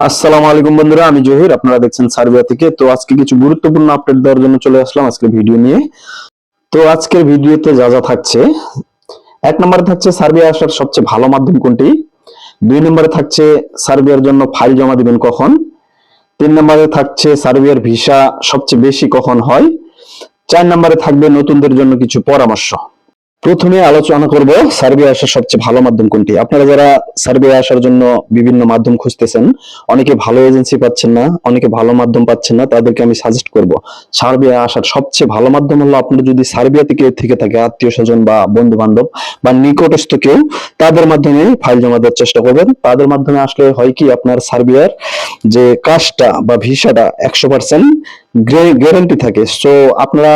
আসসালামু আলাইকুম বন্ধুরা, আমি জহির, আপনারা দেখছেন সার্বিয়া থেকে। তো আজকে কিছু গুরুত্বপূর্ণ আপডেট দেওয়ার জন্য চলে আসলাম আজকের ভিডিও নিয়ে। তো আজকের ভিডিওতে যা যা থাকছে, এক নম্বরে থাকছে সার্বিয়া আসার সবচেয়ে ভালো মাধ্যম কোনটি? দুই নম্বরে থাকছে সার্বিয়ার জন্য ফাইল জমা দিবেন কখন? তিন নম্বরে থাকছে সার্বিয়ার ভিসা সবচেয়ে বেশি কখন হয়? চার নম্বরে থাকবে নতুনদের জন্য কিছু পরামর্শ। প্রথমে আলোচনা করব সার্বিয়া আসার সবচেয়ে ভালো মাধ্যম কোনটি? আপনারা যারা সার্বিয়া আসার জন্য বিভিন্ন মাধ্যম খুঁজতেছেন, অনেকে ভালো এজেন্সি পাচ্ছেন না, অনেকে ভালো মাধ্যম পাচ্ছেন না, তাদেরকে আমি সাজেস্ট করব। সার্বিয়া আসার সবচেয়ে ভালো মাধ্যম হলো আপনার যদি সার্বিয়া থেকে থেকে থাকে আত্মীয় স্বজন বা বন্ধু বান্ধব বা নিকটস্থ কেউ, তাদের মাধ্যমে ফাইল জমা দেওয়ার চেষ্টা করবেন। তাদের মাধ্যমে আসলে হয় কি, আপনার সার্বিয়ার যে কাজটা বা ভিসাটা একশো পার্সেন্ট গ্যারেন্টি থাকে। সো আপনারা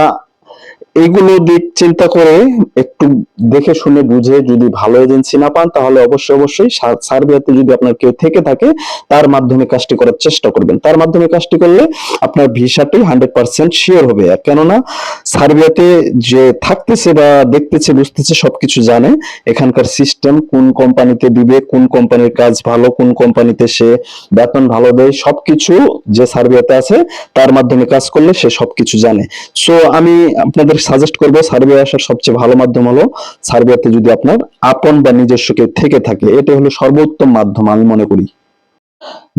এইগুলো দিক চিন্তা করে একটু দেখে শুনে বুঝে যদি ভালো এজেন্সি না পান, তাহলে অবশ্যই অবশ্যই সা- সার্বিয়াতে যদি আপনার কেউ থেকে থাকে, তার মাধ্যমে কাজটি করার চেষ্টা করবেন। তার মাধ্যমে কাজটি করলে আপনার ভিসাটি হান্ড্রেড পার্সেন্ট শিওর হবে। কেননা সার্বিয়াতে যে থাকতেছে বা দেখতেছে, বুঝতেছে, সবকিছু জানে, এখানকার সিস্টেম কোন কোম্পানিতে দিবে, কোন কোম্পানির কাজ ভালো, কোন কোম্পানিতে সে বেতন ভালো দেয়, সবকিছু যে সার্বিয়াতে আছে, তার মাধ্যমে কাজ করলে সে সবকিছু জানে। সো আমি আপনাদের সাজেস্ট করব সার্ভে আসার সবচেয়ে ভালো মাধ্যম হলো সার্বিয়াতে যদি আপনার আপন বা নিজস্ব কেউ থেকে থাকে, এটা হলো সর্বোত্তম মাধ্যম আমি মনে করি।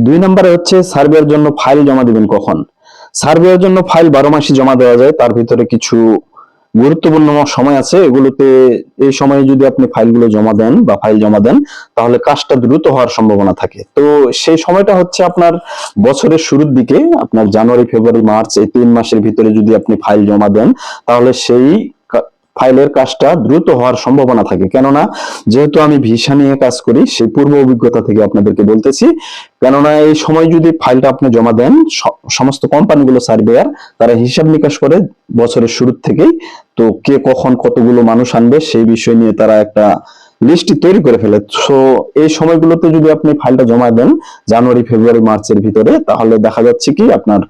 দুই নম্বরে হচ্ছে সার্বিয়ার জন্য ফাইল জমা দিবেন কখন? সার্বিয়ার জন্য ফাইল বারো মাসে জমা দেওয়া যায়, তার ভিতরে কিছু গুরুত্বপূর্ণ সময় আছে, এগুলোতে এই সময়ে যদি আপনি ফাইলগুলো জমা দেন বা ফাইল জমা দেন, তাহলে কাজটা দ্রুত হওয়ার সম্ভাবনা থাকে। তো সেই সময়টা হচ্ছে আপনার বছরের শুরুর দিকে, আপনার জানুয়ারি, ফেব্রুয়ারি, মার্চ এই তিন মাসের ভিতরে যদি আপনি ফাইল জমা দেন, তাহলে সেই ফাইলের কাজটা দ্রুত হওয়ার সম্ভাবনা থাকে। কেননা, যেহেতু আমি ভিসা নিয়ে কাজ করি, সেই পূর্ব অভিজ্ঞতা থেকে আপনাদেরকে বলতেছি। কেননা, এই সময় যদি ফাইলটা আপনি জমা দেন সমস্ত কোম্পানিগুলো সার্ভেয়ার, তারা হিসাব নিকাশ করে বছরের শুরুর থেকেই। তো কে কখন কতগুলো মানুষ আনবে, সেই বিষয় নিয়ে তারা একটা লিস্টটি তৈরি করে ফেলে। সো, এই সময়গুলোতে যদি আপনি ফাইলটা জমা দেন, জানুয়ারি, ফেব্রুয়ারি, মার্চের ভিতরে, তাহলে দেখা যাচ্ছে কি, আপনার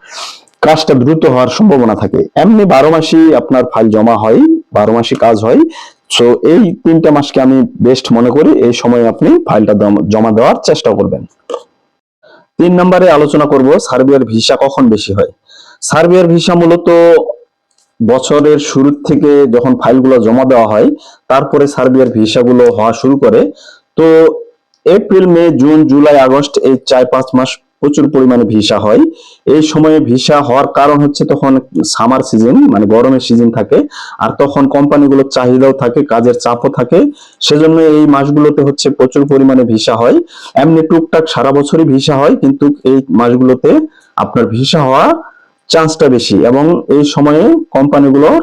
কাজটা দ্রুত হওয়ার সম্ভাবনা থাকে। এমনি বারো মাসই আপনার ফাইল জমা হয় বারো মাসই কাজ হয়। সো এই তিনটা মাসকে আমি বেস্ট মনে করি, এই সময় আপনি ফাইলটা জমা দেওয়ার চেষ্টা করবেন। তিন নম্বরে আলোচনা করব, সার্বিয়ার ভিসা কখন বেশি হয়? সার্বিয়ার ভিসা মূলত বছরের শুরু থেকে যখন ফাইলগুলো জমা দেওয়া হয়, তারপরে সার্বিয়ার ভিসাগুলো হওয়া শুরু করে। তো, April, May, June, July, August এই চার পাঁচ মাস প্রচুর পরিমাণে ভিসা হয়। এই সময়ে ভিসা হওয়ার কারণ হচ্ছে তখন সামার সিজন মানে গরমের সিজন থাকে, আর তখন কোম্পানিগুলোর চাহিদাও থাকে, কাজের চাপও থাকে। সেজন্য এই মাসগুলোতে হচ্ছে প্রচুর পরিমাণে ভিসা হয়। এমনি টুকটাক সারা বছরই ভিসা হয়, কিন্তু এই মাসগুলোতে আপনার ভিসা হওয়া চান্সটা বেশি এবং এই সময়ে কোম্পানিগুলোর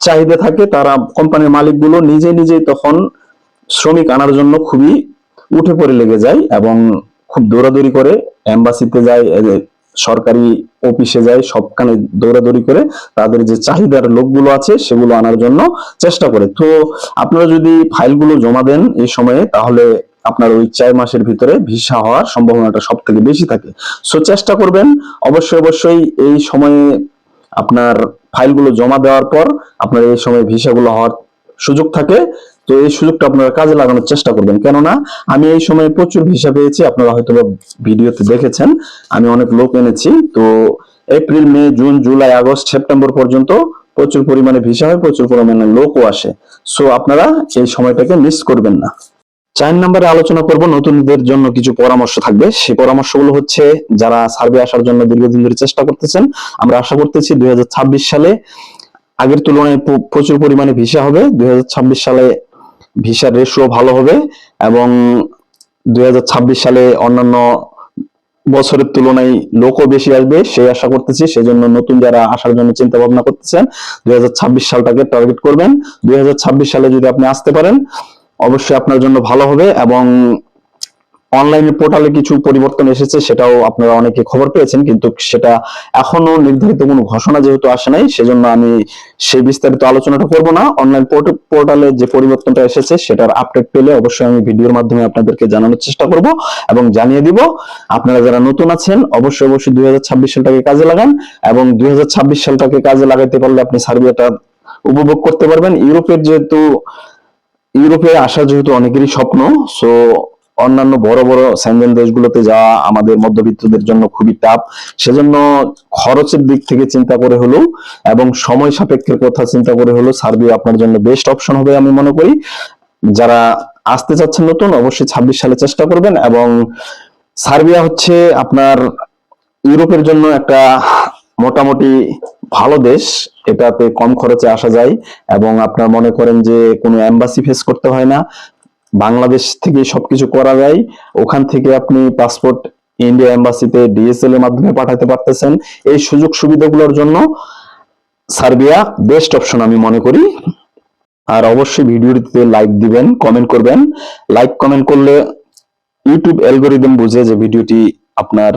চাহিদা থাকে, তারা কোম্পানির মালিকগুলো নিজে নিজেই তখন শ্রমিক আনার জন্য খুবই উঠে পড়ে লেগে যায় এবং খুব দৌড়াদৌড়ি করে এম্বাসিতে যায় সরকারি অফিসে যায়, সবখানে দৌড়াদৌড়ি করে তাদের যে চাহিদার লোকগুলো আছে সেগুলো আনার জন্য চেষ্টা করে। তো আপনারা যদি ফাইলগুলো জমা দেন এই সময়ে, তাহলে আপনার ওই চার মাসের ভিতরে ভিসা হওয়ার সম্ভাবনাটা সব থেকে বেশি থাকে। সো চেষ্টা করবেন, অবশ্যই অবশ্যই এই সময়ে আপনার ফাইলগুলো জমা দেওয়ার পর আপনার এই সময় ভিসাগুলো হওয়ার সুযোগ থাকে। তো এই সুযোগটা আপনারা কাজে লাগানোর চেষ্টা করবেন। কেননা আমি এই সময় প্রচুর ভিসা পেয়েছি, আপনারা হয়তো ভিডিওতে দেখেছেন। আমি অনেক লোক এনেছি। তো April, May, June, July, August, September পর্যন্ত প্রচুর পরিমাণে ভিসা হয়, প্রচুর পরিমাণে লোকও আসে। সো আপনারা এই সময়টাকে মিস করবেন না। চার নম্বরে আলোচনা করব, নতুনদের জন্য কিছু পরামর্শ থাকবে। সেই পরামর্শগুলো হচ্ছে, যারা সার্ভে আসার জন্য দীর্ঘদিন ধরে চেষ্টা করতেছেন, আমরা আশা করতেছি দুই হাজার ছাব্বিশ সালে আগের তুলনায় প্রচুর পরিমাণে ভিসা হবে। দুই হাজার ছাব্বিশ সালে ভিসার রেশিও ভালো হবে এবং দু হাজার ছাব্বিশ সালে অন্যান্য বছরের তুলনায় লোকও বেশি আসবে, সেই আশা করতেছি। সেই জন্য নতুন যারা আসার জন্য চিন্তা ভাবনা করতেছেন, দুই হাজার ছাব্বিশ সালটাকে টার্গেট করবেন। দুই হাজার ছাব্বিশ সালে যদি আপনি আসতে পারেন, অবশ্যই আপনার জন্য ভালো হবে এবং অনলাইন পোর্টালে কিছু পরিবর্তন এসেছে, সেটাও আপনারা অনেকে খবর পেয়েছেন, কিন্তু সেটা এখনও নির্ধারিত কোনো ঘোষণা যেহেতু আসে নাই, সেজন্য আমি সেই বিস্তারিত আলোচনাটা করব না। অনলাইন পোর্টালে যে পরিবর্তনটা এসেছে, সেটার আপডেট পেলে অবশ্যই আমি ভিডিওর মাধ্যমে আপনাদেরকে জানানোর চেষ্টা করব এবং জানিয়ে দিব, আপনারা যারা নতুন আছেন, অবশ্যই অবশ্যই দুই হাজার ছাব্বিশ সালটাকে কাজে লাগান এবং দুই হাজার ছাব্বিশ সালটাকে কাজে লাগাইতে পারলে আপনি সার্বিয়াটা উপভোগ করতে পারবেন। ইউরোপের যেহেতু, ইউরোপে আসা যেহেতু অনেকেরই স্বপ্ন সো অন্যান্য বড় বড় স্যানজেন দেশগুলোতে যাওয়া আমাদের মধ্যবিত্তদের জন্য খুবই টাফ সেজন্য খরচের দিক থেকে চিন্তা করে হলেও এবং সময় সাপেক্ষের কথা চিন্তা করে হলেও সার্বিয়া আপনার জন্য বেস্ট অপশন হবে আমি মনে করি। যারা আসতে চাচ্ছেন নতুন, অবশ্যই ছাব্বিশ সালে চেষ্টা করবেন এবং সার্বিয়া হচ্ছে আপনার ইউরোপের জন্য একটা মোটামুটি ভালো দেশ। এটাতে কম খরচে আসা যায় এবং আপনার মনে করেন যে কোনো অ্যাম্বাসি ফেস করতে হয় না। বাংলাদেশ থেকে সবকিছু করা যায়। ওখান থেকে আপনি পাসপোর্ট ইন্ডিয়া এম্বাসিতে ডিএসএল এর মাধ্যমে পাঠাতে পারতেছেন। এই সুযোগ সুবিধাগুলোর জন্য সার্বিয়া বেস্ট অপশন আমি মনে করি। আর অবশ্যই ভিডিওটিতে লাইক দিবেন, কমেন্ট করবেন। লাইক, কমেন্ট করলে ইউটিউব অ্যালগোরিদম বুঝে যে ভিডিওটি আপনার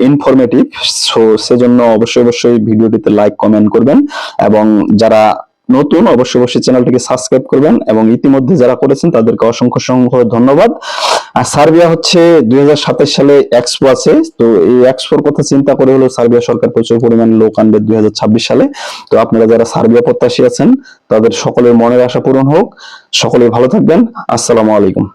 ইনফরমেটিভ সো সেজন্য অবশ্যই অবশ্যই ভিডিওটিতে লাইক, কমেন্ট করবেন। এবং যারা নতুন, অবশ্যই অবশ্যই চ্যানেলটিকে সাবস্ক্রাইব করবেন এবং ইতিমধ্যে যারা করেছেন তাদেরকে অসংখ্য অসংখ্য ধন্যবাদ। আর সার্বিয়া হচ্ছে দুই হাজার সাতাশ সালে এক্সপো আছে, তো এই এক্সপোর কথা চিন্তা করে হলো সার্বিয়া সরকার প্রচুর পরিমাণ লোক আনবে দুই হাজার ছাব্বিশ সালে। তো আপনারা যারা সার্বিয়া প্রত্যাশী আছেন, তাদের সকলের মনের আশা পূরণ হোক। সকলে ভালো থাকবেন। আসসালামু আলাইকুম।